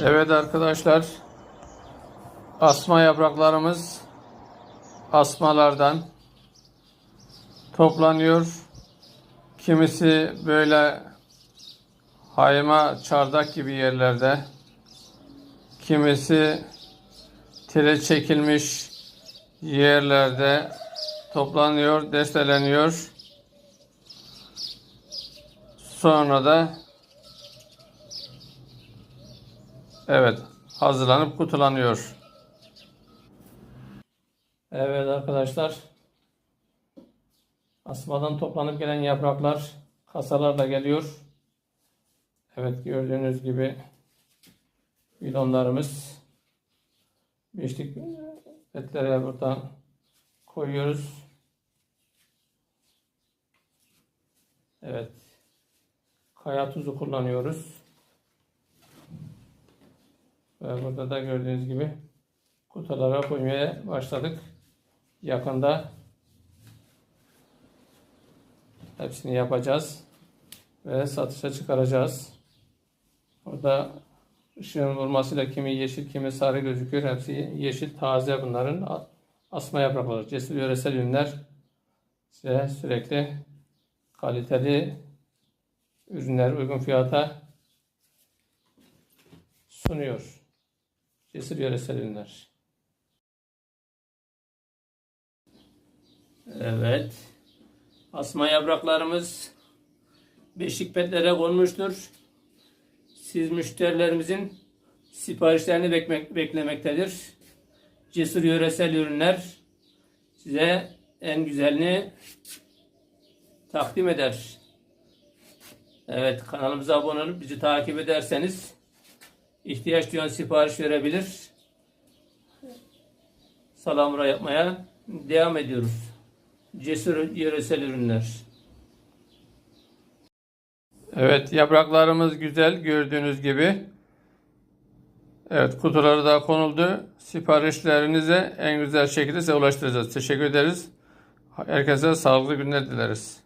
Evet arkadaşlar. Asma yapraklarımız asmalardan toplanıyor. Kimisi böyle hayma çardak gibi yerlerde. Kimisi tire çekilmiş yerlerde toplanıyor, desteleniyor. Sonra da Evet, hazırlanıp kutulanıyor. Evet arkadaşlar. Asmadan toplanıp gelen yapraklar kasalarla geliyor. Evet gördüğünüz gibi bidonlarımız beşlik etlere buradan koyuyoruz. Evet. Kaya tuzu kullanıyoruz. Ve burada da gördüğünüz gibi kutulara koymaya başladık. Yakında hepsini yapacağız ve satışa çıkaracağız. Burada ışığın vurmasıyla kimi yeşil kimi sarı gözüküyor. Hepsi yeşil taze bunların asma yaprakları. Cesur yöresel ürünler size sürekli kaliteli ürünler uygun fiyata sunuyor. Cesur yöresel ürünler. Evet. Asma yapraklarımız beşik petlere konmuştur. Siz müşterilerimizin siparişlerini bekmek, beklemektedir. Cesur yöresel ürünler size en güzelini takdim eder. Evet kanalımıza abone olup bizi takip ederseniz ihtiyaç duyan sipariş verebilir. Salamura yapmaya devam ediyoruz. Cesur yöresel ürünler. Evet yapraklarımız güzel gördüğünüz gibi. Evet kutuları da konuldu. Siparişlerinize en güzel şekilde size ulaştıracağız. Teşekkür ederiz. Herkese sağlıklı günler dileriz.